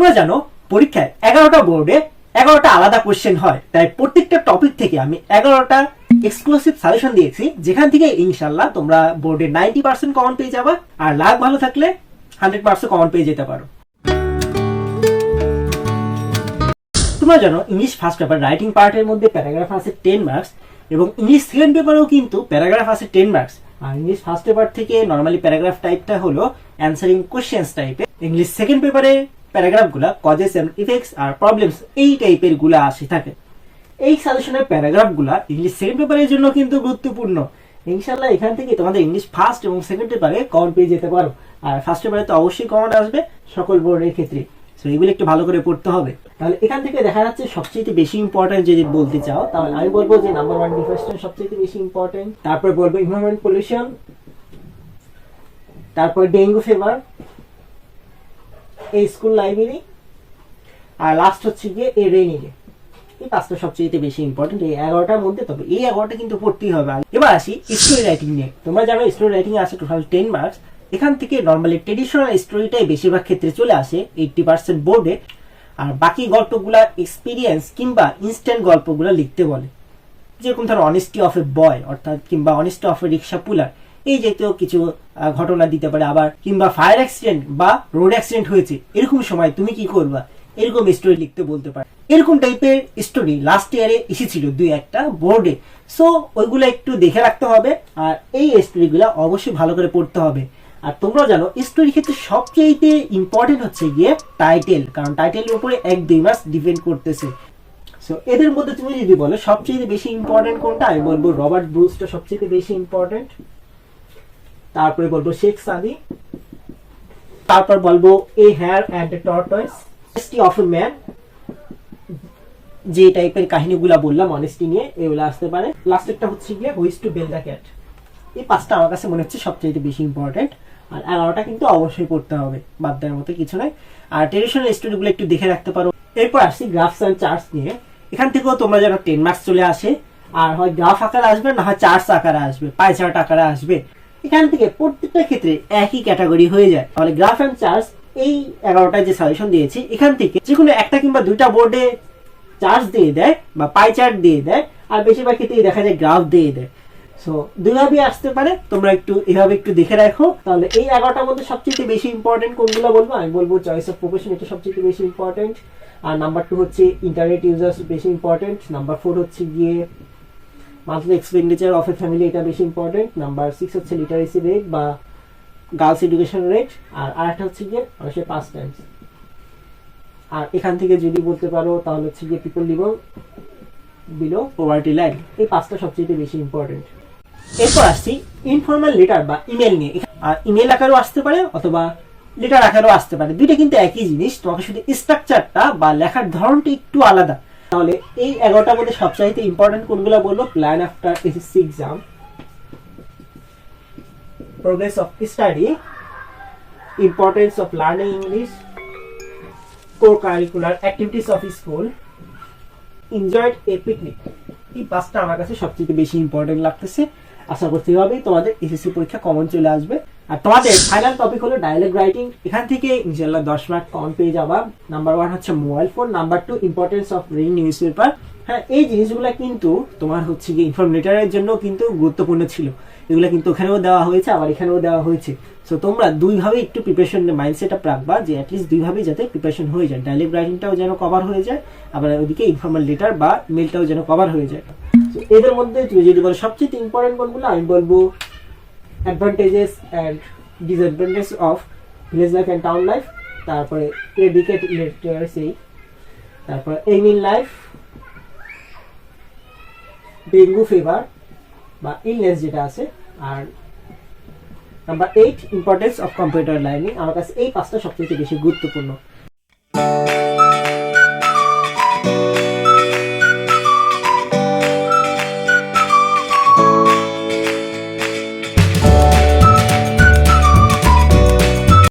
তোমরা জানো, পরীক্ষায় এগারোটা বোর্ডে এগারোটা আলাদা কোশ্চেন হয়। তাই প্রত্যেকটা টপিক থেকে আমি এগারোটা এক্সক্লুসিভ সাজেশন দিয়েছি। যেখান থেকে ইনশাল্লাহ তোমরা বোর্ডে নাইনটি পার্সেন্ট কমন পেয়ে যাবা। আর লাভ ভালো থাকলে হান্ড্রেড পার্সেন্ট কমন পেয়ে যেতে পারো। তোমরা জানো ইংলিশ ফার্স্ট পেপার রাইটিং পার্টের মধ্যে প্যারাগ্রাফ আছে টেন মার্কস এবং ইংলিশ সেকেন্ড পেপারেও কিন্তু প্যারাগ্রাফ আছে টেন মার্কস আর ইংলিশ ফার্স্ট পেপার থেকে নর্মালি প্যারাগ্রাফ টাইপটা হলো অ্যান্সারিং কোশ্চেন্স টাইপের ইংলিশ সেকেন্ড পেপারে প্যারাগ্রাফগুলা কজেস এন্ড ইফেক্টস আর প্রবলেমস এই টাইপেরগুলা আসে থাকে। এই সাজেশনের প্যারাগ্রাফগুলা ইংলিশ সেকেন্ড পেপারের জন্য কিন্তু গুরুত্বপূর্ণ। ইনশাল্লাহ এখান থেকে তোমাদের ইংলিশ ফার্স্ট এবং সেকেন্ড পেপারে কমন পেয়ে যেতে পারো। আর ফার্স্ট পেপারে তো অবশ্যই কমন আসবে সকল বোর্ডের ক্ষেত্রে। সো এগুলো একটু ভালো করে পড়তে হবে। তাহলে এখান থেকে দেখা যাচ্ছে সবচেয়ে বেশি ইম্পর্টেন্ট যদি বলতে চাও, তাহলে আমি বলব যে নাম্বার ওয়ান ডিফেস্টন সবচেয়ে বেশি ইম্পর্টেন্ট তারপর বলব ইনভারনমেন্ট পলিউশন তারপর ডেঙ্গু ফিভার এই স্কুল লাইব্রেরি আর লাস্ট হচ্ছে গিয়ে এই রেইনি ডে এই পাঁচটা সবচেয়ে বেশি ইম্পর্টেন্ট এই এগারোটার মধ্যে, তবে এই এগারোটা কিন্তু পড়তেই হবে। এবার আসি স্টোরি রাইটিং নিয়ে। তোমরা জানো স্টোরি রাইটিং আছে টোটাল টেন মার্কস এখান থেকে নর্মালি ট্রেডিশনাল স্টোরিটাই বেশিরভাগ ক্ষেত্রে চলে আসে এইটটি পার্সেন্ট বোর্ডে আর বাকি গল্পগুলা এক্সপিরিয়েন্স কিংবা ইনস্ট্যান্ট গল্পগুলা লিখতে বলে। যেরকম ধরো অনেস্টি অফ এ বয় অর্থাৎ কিংবা অনেস্টি অফ এ রিক্সা পুলার এই জাতীয় কিছু ঘটনা দিতে পারে আবার, কিংবা ফায়ার অ্যাক্সিডেন্ট বা রোড অ্যাক্সিডেন্ট হয়েছে, এরকম সময় তুমি কি করবা? এরকম স্টোরি লিখতে বলতে পারে। এরকম টাইপের স্টোরি লাস্ট ইয়ারে এসেছিল দুই একটা বোর্ডে সো ওইগুলো একটু দেখে রাখতে হবে, আর এই স্টোরিগুলো অবশ্যই ভালো করে পড়তে হবে। আর তোমরা জানো স্টোরি ক্ষেত্রে সবচেয়ে ইম্পর্টেন্ট হচ্ছে গিয়ে টাইটেল কারণ টাইটেলের উপরে এক দুই মাস ডিপেন্ড করতেছে। সো এদের মধ্যে তুমি যদি বলো সবচেয়ে বেশি ইম্পর্টেন্ট কোনটা? আমি বলব রবার্ট ব্রুসটা সবচেয়ে বেশি ইম্পর্টেন্ট তারপরে বলব শেখ সাদি তারপর বলব a hare and tortoise of a man যে টাইপের কাহিনীগুলা বললাম অনেস্টি নিয়ে, এগুলো আসতে পারে। লাস্টেরটা হচ্ছে গিয়ে হুইস টু বেল দ্য ক্যাট এই পাঁচটা আমার কাছে মনে হচ্ছে সবচেয়ে বেশি ইম্পর্টেন্ট আর এগারোটা কিন্তু অবশ্যই পড়তে হবে, বাদ দেওয়ার মতো কিছু নয় আর ট্রেডিশনাল স্টোরিগুলো একটু দেখে রাখতে পারো। এরপর আসছি গ্রাফস অ্যান্ড চার্টস নিয়ে। এখান থেকেও তোমরা যেন টেন মার্কস চলে আসে। আর হয় গ্রাফ আকারে আসবে না হয় চার্টস আকারে আসবে। পাই চার্ট আকারে আসবে। এখান থেকে প্রত্যেকটা ক্ষেত্রে একই ক্যাটাগরি হয়ে যায়। তাহলে গ্রাফ অ্যান্ড চার্জ এই এগারোটা যে সাজেশন দিয়েছি, এখান থেকে যে কোনো একটা কিংবা দুইটা বোর্ডে চার্জ দিয়ে দেয় বা পাই চার্ট দিয়ে দেয়, আর বেশিরভাগ ক্ষেত্রেই দেখা যায় গ্রাফ দিয়ে দেয়। সো দুইভাবে আসতে পারে, তোমরা একটু এভাবে একটু দেখে রাখো। তাহলে এই এগারোটার মধ্যে সবচেয়ে বেশি ইম্পর্টেন্ট কোনগুলো বলব? আমি বলব চয়েস অফ প্রফেশন এটা সবচেয়ে বেশি ইম্পর্টেন্ট আর নাম্বার টু হচ্ছে ইন্টারনেট ইউজার্স বেশি ইম্পর্টেন্ট নাম্বার ফোর হচ্ছে গিয়ে monthly expenditure of a family এটা বেশি ইম্পর্টেন্ট নাম্বার সিক্স হচ্ছে লিটারেসি রেট বা গার্লস এডুকেশন রেট আর আরেকটা হচ্ছে গিয়ে অবশ্যই পাঁচ টাইমস আর এখান থেকে যদি বলতে পারো, তাহলে হচ্ছে গিয়ে people live below poverty line এই পাঁচটা সবচেয়ে বেশি ইম্পর্টেন্ট এরপর আসছি ইনফর্মাল লেটার বা ইমেল নিয়ে। আর ইমেল আকারেও আসতে পারে অথবা লেটার আকারেও আসতে পারে। দুইটা কিন্তু একই জিনিস। তোমাকে শুধু স্ট্রাকচারটা বা লেখার ধরনটা একটু আলাদা। তাহলে এই এগারোটার মধ্যে সবচাইতে ইম্পর্টেন্ট কোনগুলো বলব? Plan after SSC exam progress of study, importance of learning English, co-curricular activities of school, enjoyed a picnic. এই পাঁচটা আমার কাছে সবচেয়ে বেশি ইম্পর্টেন্ট লাগতেছে। আশা করতে হবে তোমাদের এসএসসি পরীক্ষা কমন চলে আসবে। আর তোমাদের ফাইনাল টপিক হলো ডায়ালগ রাইটিং এখান থেকে ইনশাল্লাহ দশ মার্ক কম পেয়ে যাবা। নাম্বার ওয়ান হচ্ছে mobile phone number two importance of reading newspaper হ্যাঁ এই জিনিসগুলো কিন্তু তোমার হচ্ছে কি ইনফরমেটারের জন্য কিন্তু গুরুত্বপূর্ণ ছিল। এগুলো কিন্তু ওখানেও দেওয়া হয়েছে, আবার এখানেও দেওয়া হয়েছে। সো তোমরা দুইভাবে একটু প্রিপারেশন মাইন্ডসেট আপ রাখবা যে অ্যাটলিস্ট দুইভাবেই যাতে প্রিপারেশন হয়ে যায়। ডায়ালগ রাইটিংটাও যেন কভার হয়ে যায়, আবার ওদিকে ইনফর্মাল লেটার বা মেলটাও যেন কভার হয়ে যায়। এদের মধ্যে তুমি যদি বলো সবচেয়ে ইম্পর্টেন্ট কোনগুলো, আমি বলব advantages and disadvantage of village life and town life তারপরে এডিকেট লিটারেসি তারপর aim in life dengue fever বা ইলনেস যেটা আছে, আর number eight importance of computer learning আমার কাছে এই পাঁচটা সবচেয়ে বেশি গুরুত্বপূর্ণ।